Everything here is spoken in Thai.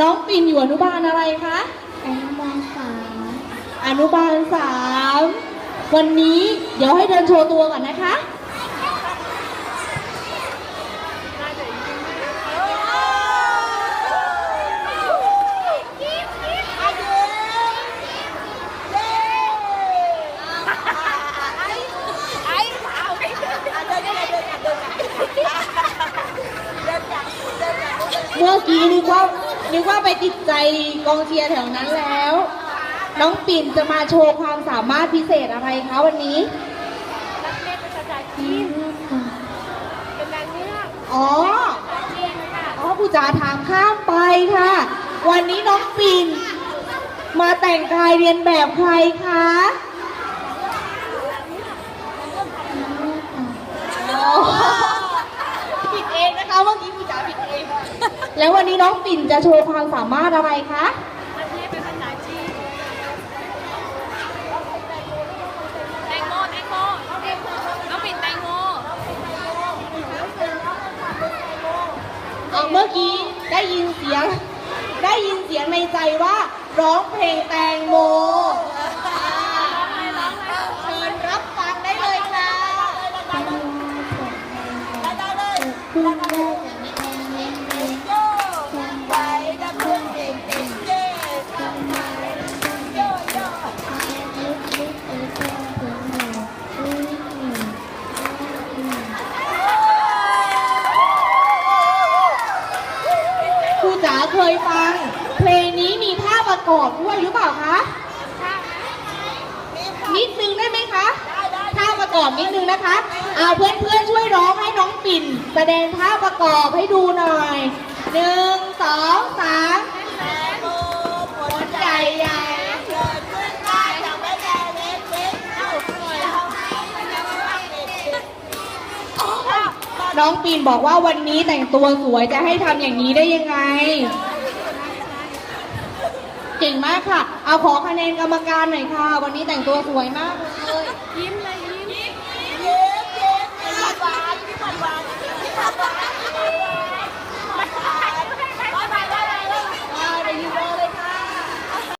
น้องปิ่นอยู่อนุบาลอะไรคะอนุบาลสามอนุบาลสามวันนี้เดี๋ยวให้เดินโชว์ตัวก่อนนะคะเมื่อกี้นึกว่า นึกว่าไปติดใจกองเชียร์แถวนั้นแล้ว น้องปิ่นจะมาโชว์ความสามารถพิเศษอะไรคะวันนี้มีเรื่องค่ะอ๋ออ๋อครูจ๋าถามข้ามไปค่ะ วันนี้น้องปิ่นมาแต่งกายเรียนแบบใครคะมีเรื่องค่ะอ๋อผิดเองนะคะเมื่อกี้ครูจ๋าผิดเอง แล้ววันนี้น้องปิ่นจะโชว์ความสามารถอะไรคะแตงโมแตงโมน้องปิ่นแตงโมเอาเมื่อกี้ได้ยินเสียง ได้ยินเสียงในใจว่า ร้องเพลงแตงโมเชิญรับฟังได้เลยค่ะ เคยฟัง เพลงนี้มีท่าประกอบด้วยหรือเปล่าคะ นิดนึงได้ไหมคะท่าประกอบนิดนึงนะคะเอาเพื่อนๆช่วยร้องให้น้องปิ่น แสดงท่าประกอบให้ดูหน่อยหนึ่งสองสามผลใหญ่ใหญ่ น้องปีนบอกว่าวันนี้แต่งตัวสวยจะให้ทำอย่างนี้ได้ยังไง เก่งมากค่ะ เอาขอคะแนนกรรมการหน่อยค่ะ วันนี้แต่งตัวสวยมากเลยยิ้ม